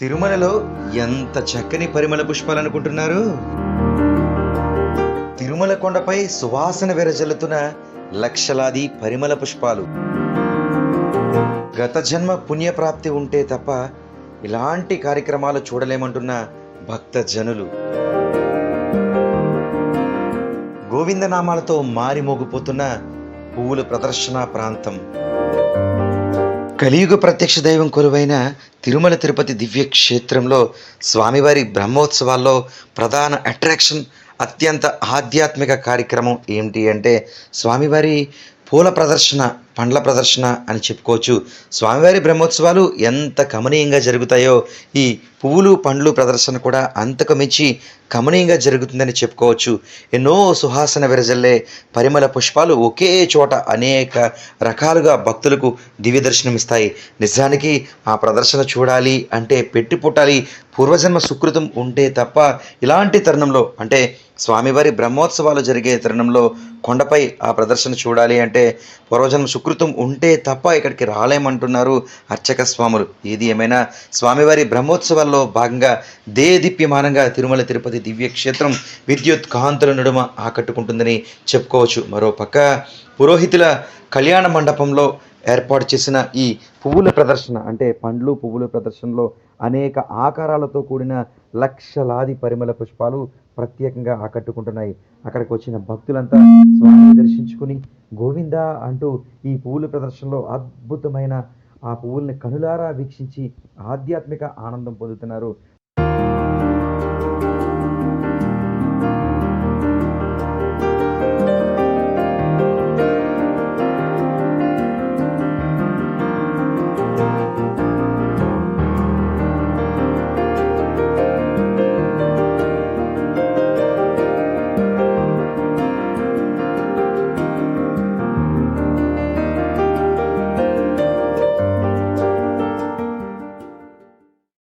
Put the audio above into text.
తిరుమలలో ఎంత చక్కని పరిమళ పుష్పాలు అనుకుంటున్నారు తిరుమల కొండపై సువాసన విరజల్లుతున్న లక్షలాది పరిమళ పుష్పాలు. గత జన్మ పుణ్యప్రాప్తి ఉంటే తప్ప ఇలాంటి కార్యక్రమాలు చూడలేమంటున్న భక్త జనులు గోవిందనామాలతో మారిమోగిపోతున్న పువ్వుల ప్రదర్శన ప్రాంతం. కలియుగ ప్రత్యక్ష దైవం కొలువైన తిరుమల తిరుపతి దివ్య క్షేత్రంలో స్వామివారి బ్రహ్మోత్సవాల్లో ప్రధాన అట్రాక్షన్ అత్యంత ఆధ్యాత్మిక కార్యక్రమం ఏమిటి అంటే స్వామివారి పూల ప్రదర్శన పండ్ల ప్రదర్శన అని చెప్పుకోవచ్చు. స్వామివారి బ్రహ్మోత్సవాలు ఎంత కమనీయంగా జరుగుతాయో ఈ పువ్వులు పండ్లు ప్రదర్శన కూడా అంతకు మించి కమనీయంగా జరుగుతుందని చెప్పుకోవచ్చు. ఎన్నో సుహాసన విరజల్లే పరిమళ పుష్పాలు ఒకే చోట అనేక రకాలుగా భక్తులకు దివ్య దర్శనమిస్తాయి నిజానికి ఆ ప్రదర్శన చూడాలి అంటే పెట్టి పుట్టాలి. పూర్వజన్మ సుకృతం ఉంటే తప్ప ఇలాంటి తరుణంలో అంటే స్వామివారి బ్రహ్మోత్సవాలు జరిగే తరుణంలో కొండపై ఆ ప్రదర్శన చూడాలి అంటే పూర్వజన్మ సుకృతం ఉంటే తప్ప ఇక్కడికి రాలేమంటున్నారు అర్చక స్వాములు ఏది ఏమైనా స్వామివారి బ్రహ్మోత్సవాల్లో భాగంగా దేదీప్యమానంగా తిరుమల తిరుపతి దివ్య క్షేత్రం విద్యుత్ కాంతుల నడుమ ఆకట్టుకుంటుందని చెప్పుకోవచ్చు. మరోపక్క పురోహితుల కళ్యాణ మండపంలో ఏర్పాటు చేసిన ఈ పువ్వుల ప్రదర్శన అంటే పండ్లు పువ్వుల ప్రదర్శనలో అనేక ఆకారాలతో కూడిన లక్షలాది పరిమళ పుష్పాలు ప్రత్యేకంగా ఆకట్టుకుంటున్నాయి. అక్కడికి వచ్చిన భక్తులంతా స్వామిని దర్శించుకుని గోవింద అంటూ ఈ పువ్వుల ప్రదర్శనలో అద్భుతమైన ఆ పువ్వుల్ని కనులారా వీక్షించి ఆధ్యాత్మిక ఆనందం పొందుతున్నారు.